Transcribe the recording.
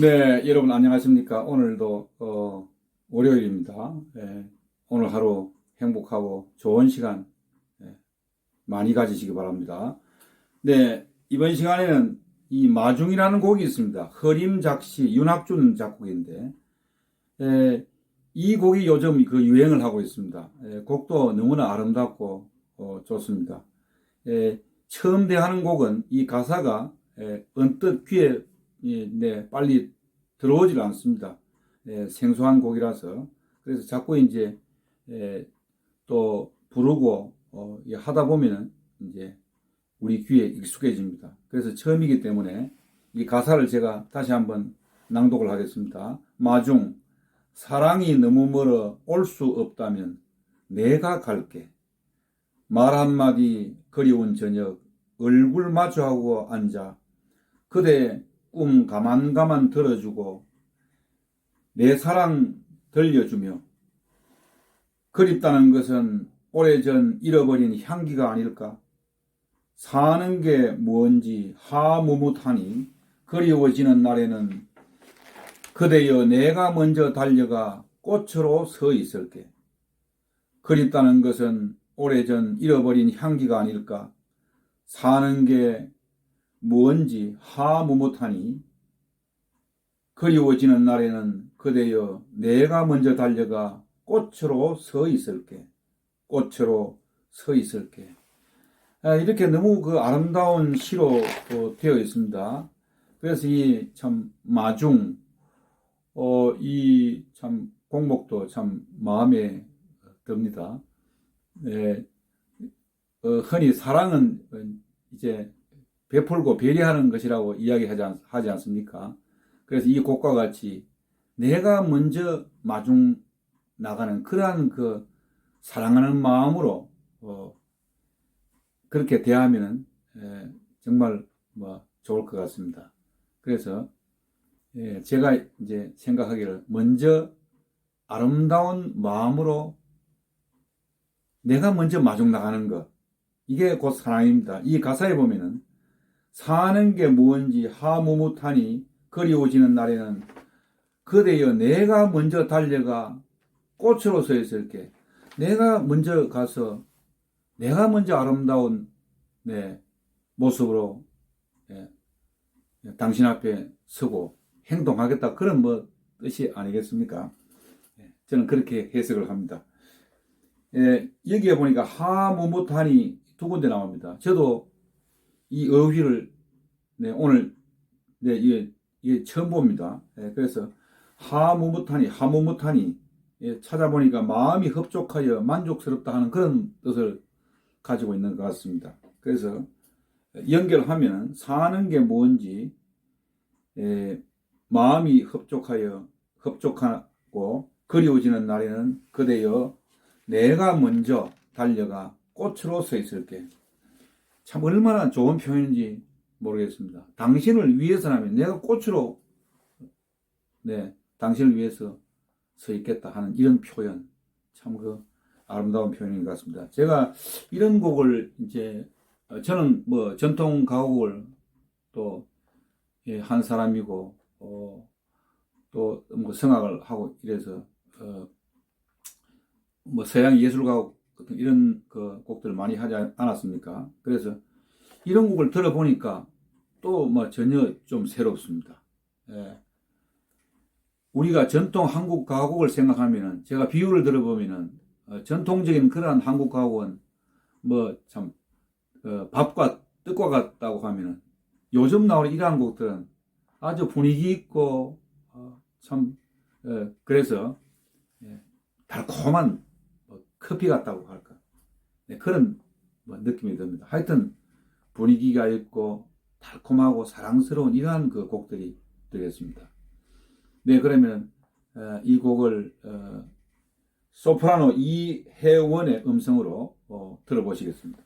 네, 여러분 안녕하십니까? 오늘도 어, 월요일입니다. 예, 오늘 하루 행복하고 좋은 시간 예, 많이 가지시기 바랍니다. 네, 이번 시간에는 이 마중이라는 곡이 있습니다. 허림 작시 윤학준 작곡인데 예, 이 곡이 요즘 그 유행을 하고 있습니다. 예, 곡도 너무나 아름답고 어, 좋습니다. 예, 처음 대하는 곡은 이 가사가 예, 언뜻 귀에 예, 네, 빨리 들어오질 않습니다. 예, 생소한 곡이라서 그래서 자꾸 이제 예, 또 부르고 어, 예, 하다 보면은 이제 우리 귀에 익숙해집니다. 그래서 처음이기 때문에 이 가사를 제가 다시 한번 낭독을 하겠습니다. 마중 사랑이 너무 멀어 올 수 없다면 내가 갈게. 말 한마디 그리운 저녁 얼굴 마주하고 앉아 그대 꿈 가만 가만 들어주고 내 사랑 들려주며 그립다는 것은 오래전 잃어버린 향기가 아닐까? 사는 게 뭔지 하무무하니 그리워지는 날에는 그대여 내가 먼저 달려가 꽃으로 서 있을게. 그립다는 것은 오래전 잃어버린 향기가 아닐까? 사는 게 뭔지 하무무하니 그리워지는 날에는 그대여 내가 먼저 달려가 꽃으로 서 있을게. 꽃으로 서 있을게. 아, 이렇게 너무 그 아름다운 시로 어, 되어 있습니다. 그래서 이 참 마중, 어, 이 참 공목도 참 마음에 듭니다. 네, 어, 흔히 사랑은 이제 베풀고 배려하는 것이라고 이야기하지 않, 하지 않습니까? 그래서 이 곡과 같이 내가 먼저 마중 나가는 그러한 그 사랑하는 마음으로 어, 그렇게 대하면은 에, 정말 뭐 좋을 것 같습니다. 그래서 예, 제가 이제 생각하기를 먼저 아름다운 마음으로 내가 먼저 마중 나가는 것 이게 곧 사랑입니다. 이 가사에 보면은 사는 게 무언지 하무무하니 그리워지는 날에는 그대여 내가 먼저 달려가 꽃으로 서 있을게. 내가 먼저 가서 내가 먼저 아름다운 네, 모습으로 예, 당신 앞에 서고 행동하겠다 그런 뭐 뜻이 아니겠습니까? 예, 저는 그렇게 해석을 합니다. 예, 여기에 보니까 하무무하니 두 군데 나옵니다. 저도 이 어휘를 네, 오늘 네, 이게, 이게 처음 봅니다. 예, 그래서 하무무하니 하무무하니 예, 찾아보니까 마음이 흡족하여 만족스럽다 하는 그런 뜻을 가지고 있는 것 같습니다. 그래서 연결하면 사는 게 뭔지 예, 마음이 흡족하여 흡족하고 그리워지는 날에는 그대여 내가 먼저 달려가 꽃으로 서 있을게. 참 얼마나 좋은 표현인지 모르겠습니다. 당신을 위해서라면 내가 꽃으로 네 당신을 위해서 서 있겠다 하는 이런 표현 참 그 아름다운 표현인 것 같습니다. 제가 이런 곡을 이제 어, 저는 뭐 전통 가곡을 또한 예, 사람이고 어, 또뭐 성악을 하고 이래서 어, 뭐 서양 예술가곡 이런 그 곡들 많이 하지 않았습니까? 그래서 이런 곡을 들어보니까 또 뭐 전혀 좀 새롭습니다. 예. 우리가 전통 한국 가곡을 생각하면은 제가 비유를 들어보면은 어, 전통적인 그러한 한국 가곡은 뭐참 어, 밥과 뜻과 같다고 하면은 요즘 나오는 이러한 곡들은 아주 분위기 있고 어, 참 어, 그래서 예, 달콤한 뭐 커피 같다고 할까. 네, 그런 뭐 느낌이 듭니다. 하여튼 분위기가 있고 달콤하고 사랑스러운 이러한 그 곡들이 되겠습니다. 네, 그러면 어, 이 곡을 어, 소프라노 이혜원의 음성으로 어, 들어보시겠습니다.